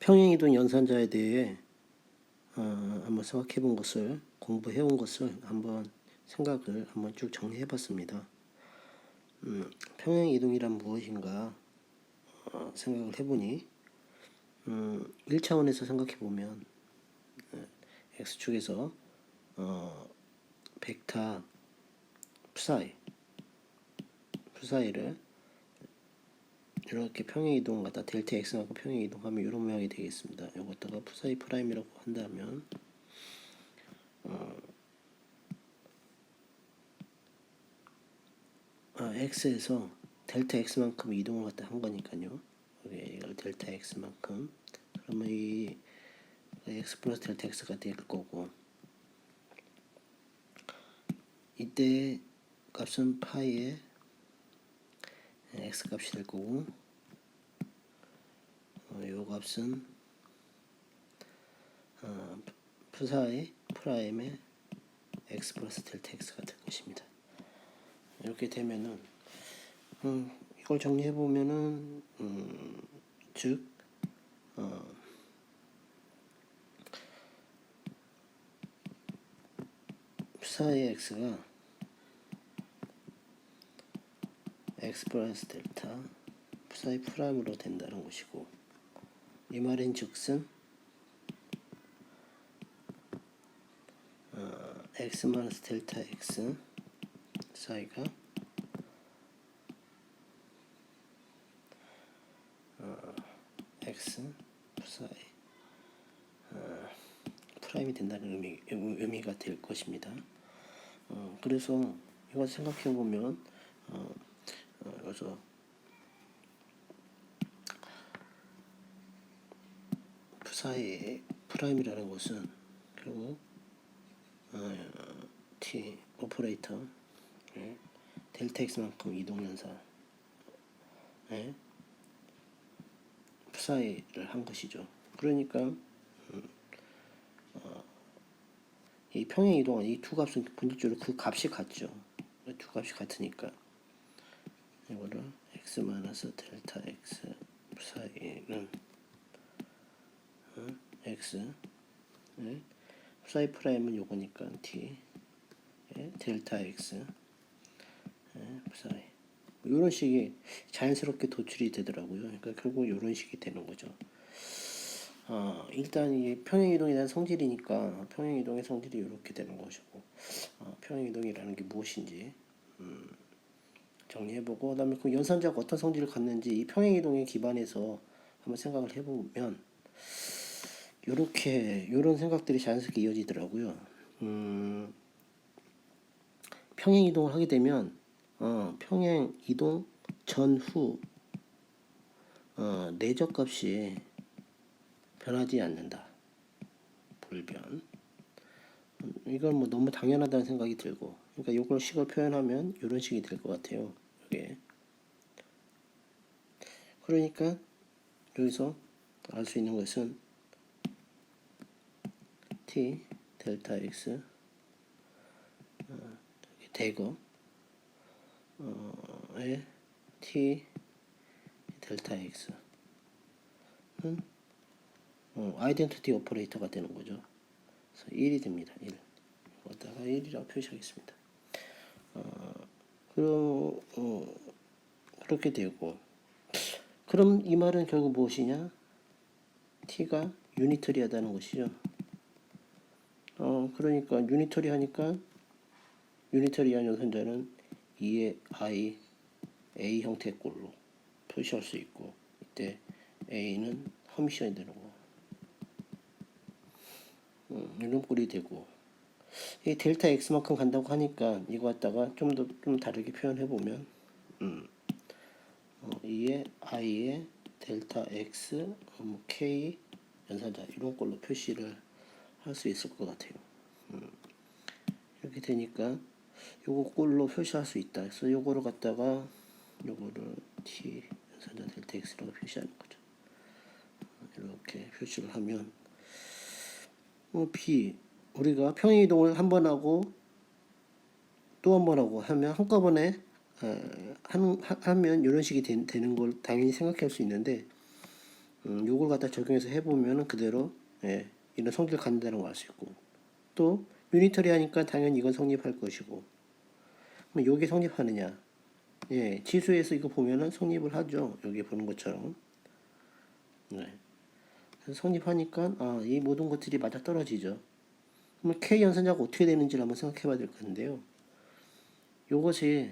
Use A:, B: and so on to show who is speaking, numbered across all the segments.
A: 평행이동 연산자에 대해 어, 한번 생각해 본 것을 공부해 온 것을 한번 생각을 한번 쭉 정리해 봤습니다. 음, 평행이동이란 무엇인가 어, 생각을 해보니 음, 1차원에서 생각해 보면 x축에서 어, 벡터 psi psi를 이렇게 평행 이동 갖다 델타 x만큼 평행 이동하면 이런 모양이 되겠습니다. 이것다가 psi 프라임이라고 한다면 어, 아, x에서 델타 x만큼 이동을 갖다 한 거니까요. 여기 이걸 델타 x만큼 그러면 이 x 플러스 델타 x가 될 거고 이때 값은 파이의 x 값이 될 거고 어, 요 값은 어, 푸사의 프라임의 x 플러스 델타 x가 될 것입니다. 이렇게 되면은 음, 이걸 정리해 보면은 음, 즉 어, 푸사의 x가 x 플러스 델타 푸사의 프라임으로 된다는 것이고 이 말인 즉슨 어, x 마이너스 델타 x 사이가 어, x 사이 어, 프라임이 된다는 의미, 의미가 될 것입니다. 어, 그래서 이거 생각해 보면 어, 어, 여기서 푸사의 프라임이라는 것은 결국 어, t 오퍼레이터 예, 델타 x만큼 이동연사 예, 푸사이를 한 것이죠. 그러니까 음, 어, 이 평행 이동한 이 두 값은 본질적으로 그 값이 같죠. 두 값이 같으니까 이거를 x 마이너스 델타 x 사이는 어, x 네? 사이 프라임은 요거니까 t 예? 델타 x 예? 사이 뭐 이런 식이 자연스럽게 도출이 되더라고요. 그러니까 결국 이런 식이 되는 거죠. 어, 일단 이 평행 이동에 대한 성질이니까 평행 이동의 성질이 이렇게 되는 것이고 어, 평행 이동이라는 게 무엇인지 음, 정리해보고 그다음에 그 연산자가 어떤 성질을 갖는지 이 평행 이동에 기반해서 한번 생각을 해보면 요렇게 요런 생각들이 자연스럽게 이어지더라고요. 음, 평행 이동을 하게 되면 어, 평행 이동 전후 어, 내적 값이 변하지 않는다. 불변. 음, 이건 뭐 너무 당연하다는 생각이 들고, 그러니까 이걸 식을 표현하면 이런 식이 될 것 같아요. 이게. 그러니까 여기서 알 수 있는 것은 t 델타 x 어, 대거 어, 의 t 델타 x는 어, 아이덴티티 오퍼레이터가 되는 거죠. 그래서 1이 됩니다. 1. 이거다가 1이라고 표시하겠습니다. 어, 그럼 어, 그렇게 되고 그럼 이 말은 결국 무엇이냐? t가 유니터리하다는 것이죠. 어, 그러니까 유니터리 하니까 유니터리한 연산자는 2의 i a 형태의 꼴로 표시할 수 있고 이때 a는 허미션이 되는 거. 음, 이런 꼴이 되고 이 델타 x만큼 간다고 하니까 이거 갖다가 좀 더 좀 다르게 표현해 보면 음, 어, 2의 i의 델타 x 어, 뭐 k 연산자 이런 걸로 표시를 할 수 있을 것 같아요. 음, 이렇게 되니까 요거 꼴로 표시할 수 있다. 그래서 요거를 갖다가 요거를 t 연산자 델타 x라고 표시하는 거죠. 이렇게 표시를 하면 뭐 b 우리가 평행 이동을 한 번 하고 또 한 번 하고 하면 한꺼번에 어, 한, 하- 하면 이런 식이 되, 되는 걸 당연히 생각할 수 있는데 음, 요걸 갖다 적용해서 해보면은 그대로 예, 이런 성질 갖는다는 걸 알 수 있고 또 유니터리 하니까 당연히 이건 성립할 것이고 그럼 요게 성립하느냐 예, 지수에서 이거 보면은 성립을 하죠 여기 보는 것처럼 네. 성립하니까 아, 이 모든 것들이 맞아 떨어지죠 그럼 K 연산자가 어떻게 되는지를 한번 생각해 봐야 될 건데요 요것이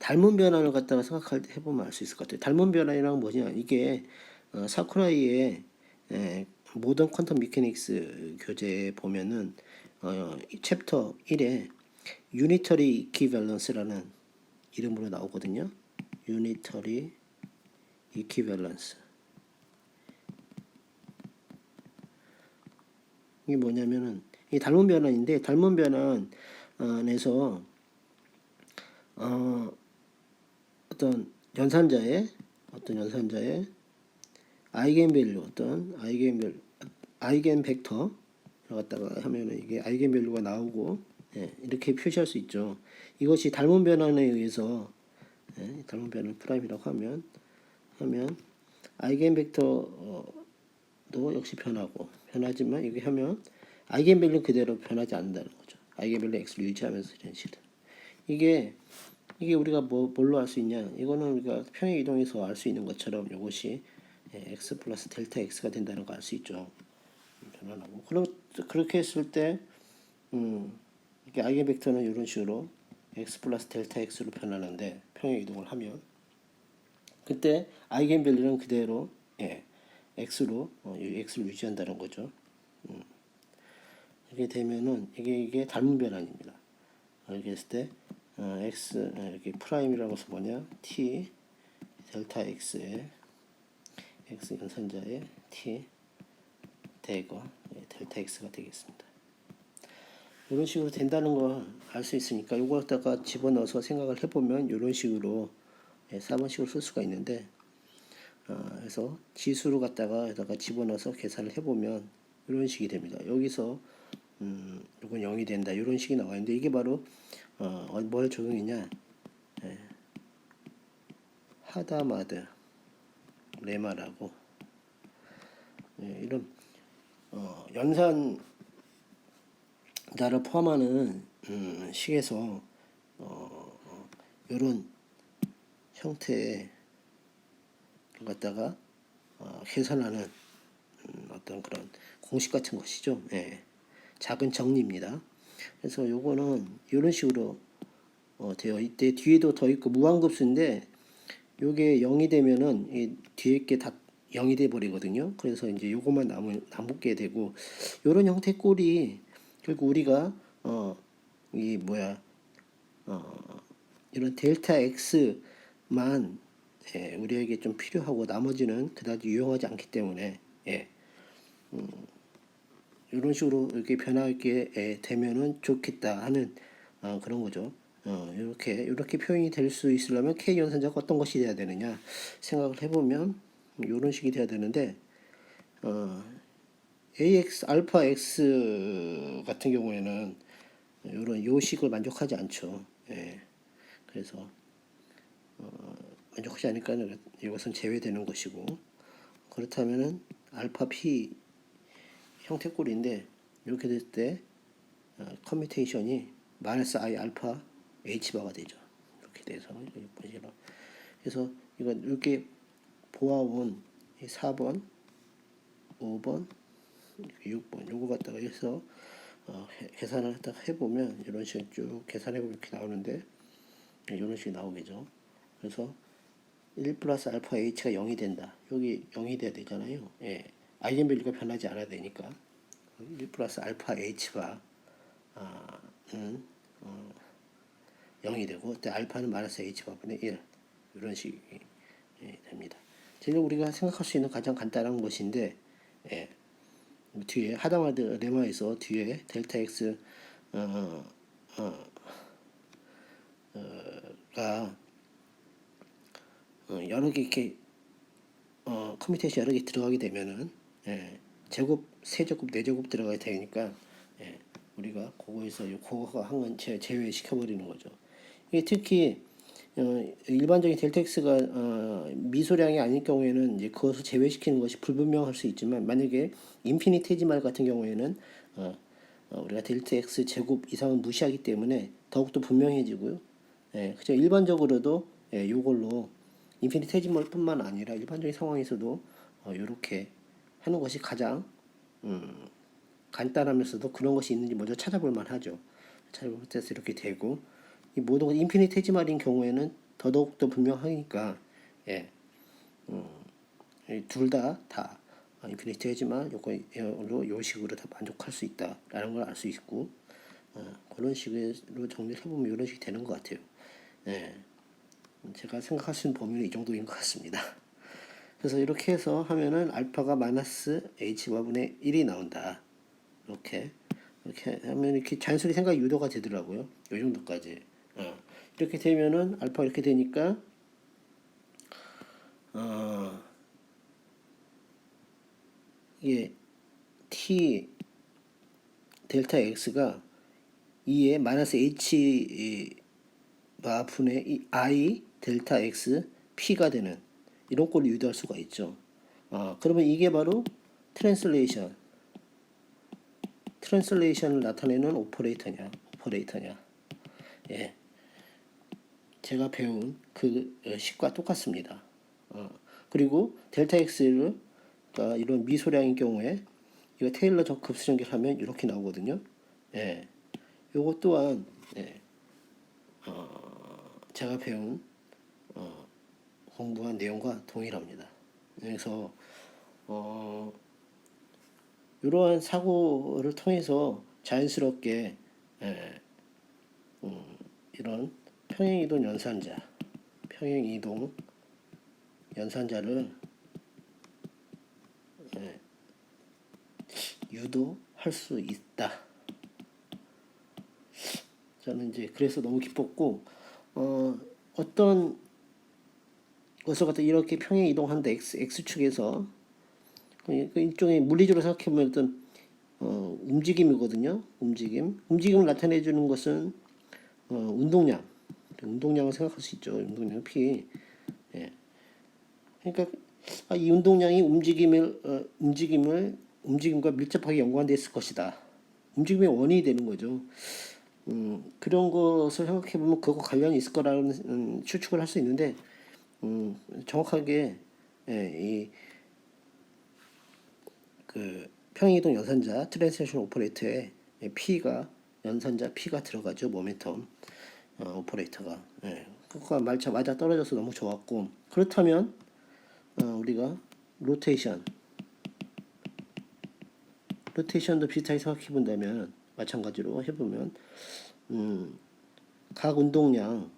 A: 닮은 변환을 갖다가 생각할 때 해보면 알 수 있을 것 같아요. 닮은 변환이란 뭐냐? 이게 어, 사쿠라이의 에, 모던 퀀텀 미케닉스 교재에 보면은 어, 이 챕터 1에 유니터리 이퀴밸런스라는 이름으로 나오거든요. 유니터리 이퀴밸런스. 이게 뭐냐면은 이 닮은 변환인데 닮은 변환에서 어, 어떤 연산자의 어떤 연산자의 아이겐밸류 어떤 아이겐밸 아이겐 벡터 갖다가 하면은 이게 아이겐 밸류가 나오고 예, 이렇게 표시할 수 있죠. 이것이 닮은 변환에 의해서 예, 닮은 변환 프라임이라고 하면 하면 아이겐 벡터도 역시 변하고 변하지만 이게 하면 아이겐 밸류 그대로 변하지 않는다는 거죠. 아이겐 밸류 x를 유지하면서 이런 식으로 이게 이게 우리가 뭐 뭘로 알 수 있냐? 이거는 우리가 평행 이동에서 알 수 있는 것처럼 이것이 예, x 플러스 델타 x가 된다는 거 알 수 있죠. 변환하고 그러, 그렇게 했을 때 음, 이게 아이겐 벡터는 이런 식으로 x 플러스 델타 x로 변하는데 평행 이동을 하면 그때 아이겐 밸류는 그대로 예, x로 어, 이 x를 유지한다는 거죠. 음. 이게 되면은 이게 이게 닮은 변환입니다. 이렇게 했을 때 어, x 어, 여기 프라임이라고 해서 뭐냐 t 델타 x에 x 연산자의 t 대거 예, 델타 x가 되겠습니다. 이런 식으로 된다는 걸 알 수 있으니까 이걸 갖다가 집어넣어서 생각을 해보면 이런 식으로 예, 4번식으로 쓸 수가 있는데 어, 그래서 지수를 갖다가 여기다가 집어넣어서 계산을 해보면 이런 식이 됩니다. 여기서 음, 이건 0이 된다 이런 식이 나와 있는데 이게 바로 어, 뭘 적용했냐 예. 하다마드 레마라고 예, 이런 어, 연산 나를 포함하는 음, 식에서 어, 이런 형태의 걸 갖다가 어, 계산하는 음, 어떤 그런 공식 같은 것이죠. 예. 작은 정리입니다. 그래서 요거는 이런 식으로 어, 되어 있대 뒤에도 더 있고 무한급수인데 요게 0이 되면은 이 뒤에 게 다 0이 돼 버리거든요. 그래서 이제 요것만 남을 남게 되고 요런 형태 꼴이 결국 우리가 어 이 뭐야 어 이런 델타 x만 예, 우리에게 좀 필요하고 나머지는 그다지 유용하지 않기 때문에 예. 음, 이런 식으로 이렇게 변하게 예, 되면은 좋겠다 하는 어, 그런 거죠. 어, 이렇게 이렇게 표현이 될 수 있으려면 k 연산자가 어떤 것이 돼야 되느냐 생각을 해보면 이런 식이 돼야 되는데 어, ax 알파 x 같은 경우에는 이런 요식을 만족하지 않죠. 예. 그래서 어, 만족하지 않으니까 이것은 제외되는 것이고 그렇다면은 알파 p 형태꼴인데 이렇게 됐을 때 어, 커뮤테이션이 마이너스 i 알파 h 바가 되죠. 이렇게 돼서 보시면 그래서 이건 이렇게 보아온 4번, 5번, 6번 요거 갖다가 해서 어, 해- 계산을 딱 해보면 이런 식으로 쭉 계산해보면 이렇게 나오는데 이런 식이 나오겠죠. 그래서 1 플러스 알파 h가 0이 된다. 여기 0이 돼야 되잖아요. 예. 아이겐밸류가 변하지 않아야 되니까 1 플러스 알파 h가 아, 는 어, 0이 되고 또 알파는 마이너스 h가분의 1 이런 식이 예, 됩니다. 지금 우리가 생각할 수 있는 가장 간단한 것인데 예. 뒤에 하다마드 레마에서 뒤에 델타 x 어, 어, 어,가 어, 여러 개 이렇게 어, 커뮤니케이션 여러 개 들어가게 되면은 예, 제곱 세 제곱 네 제곱 들어가야 되니까 예, 우리가 그거에서 요 그거가 한건 제외시켜 버리는 거죠. 이게 특히 어, 일반적인 델텍스가 어, 미소량이 아닐 경우에는 이제 그것을 제외시키는 것이 불분명할 수 있지만 만약에 인피니테지말 같은 경우에는 어, 어, 우리가 x 제곱 이상은 무시하기 때문에 더욱더 분명해지고요. 예, 그죠. 일반적으로도 예, 요걸로 인피니테지멀뿐만 아니라 일반적인 상황에서도 어, 이렇게 하는 것이 가장 음, 간단하면서도 그런 것이 있는지 먼저 찾아볼 만하죠. 찾아볼 때서 이렇게 되고 이 모든 것 인피니테지말인 경우에는 더더욱 더 분명하니까 예, 음, 둘다다 인피니테지말 요거로 요 식으로 다 만족할 수 있다라는 걸 알 수 있고 어, 그런 식으로 정리를 해보면 이런 식이 되는 것 같아요. 예, 제가 생각할 수 있는 범위는 이 정도인 것 같습니다. 그래서 이렇게 해서 하면은 알파가 마이너스 h와 분의 1이 나온다. 이렇게 이렇게 하면 이렇게 자연스럽게 생각이 유도가 되더라고요. 이 정도까지. 어. 이렇게 되면은 알파 이렇게 되니까 어, 이게 t 델타 x가 2의 마이너스 h가 분의 이 i 델타 x p가 되는 이런 꼴을 유도할 수가 있죠. 아, 그러면 이게 바로 트랜슬레이션 트랜슬레이션을 나타내는 오퍼레이터냐 오퍼레이터냐 예 제가 배운 그 어, 식과 똑같습니다. 어, 그리고 델타 x를 그러니까 이런 미소량인 경우에 이거 테일러 적 급수 연결하면 이렇게 나오거든요. 예. 요거 또한 예, 어, 제가 배운 어, 공부한 내용과 동일합니다. 그래서 어, 이러한 사고를 통해서 자연스럽게 예, 음, 이런 평행이동 연산자, 평행이동 연산자를 예, 유도할 수 있다. 저는 이제 그래서 너무 기뻤고 어, 어떤 것을 갖다 이렇게 평행 이동한다 x x축에서 그 일종의 물리적으로 생각해보면 어떤 어, 움직임이거든요. 움직임. 움직임을 나타내 주는 것은 어, 운동량. 운동량을 생각할 수 있죠. 운동량 P. 예. 그러니까 아, 이 운동량이 움직임을 어, 움직임을 움직임과 밀접하게 연관되어 있을 것이다. 움직임의 원인이 되는 거죠. 음, 그런 것을 생각해 보면 그거 관련이 있을 거라는 음, 추측을 할 수 있는데 음, 정확하게 예, 이그 평행이동 연산자 트랜스레이션 오퍼레이터에 P가 연산자 P가 들어가죠 모멘텀 어, 오퍼레이터가. 예. 그거가 말차 맞아 떨어져서 너무 좋았고. 그렇다면 어, 우리가 로테이션. 로테이션도 비슷하게 생각해 본다면 마찬가지로 해보면 음, 각 운동량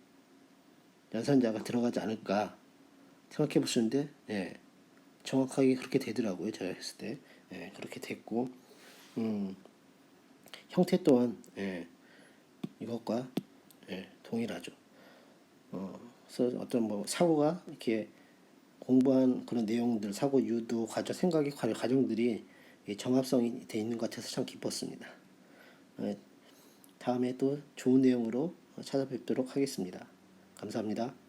A: 연산자가 들어가지 않을까 생각해 보시는데 예, 정확하게 그렇게 되더라고요 제가 했을 때. 예, 그렇게 됐고. 음, 형태 또한 예, 이것과 예, 동일하죠. 어, 그래서 어떤 뭐 사고가 이렇게 공부한 그런 내용들 사고 유도 과정 생각의 과- 과정들이 이 정합성이 돼 있는 것 같아서 참 기뻤습니다. 예, 다음에 또 좋은 내용으로 찾아뵙도록 하겠습니다. 감사합니다.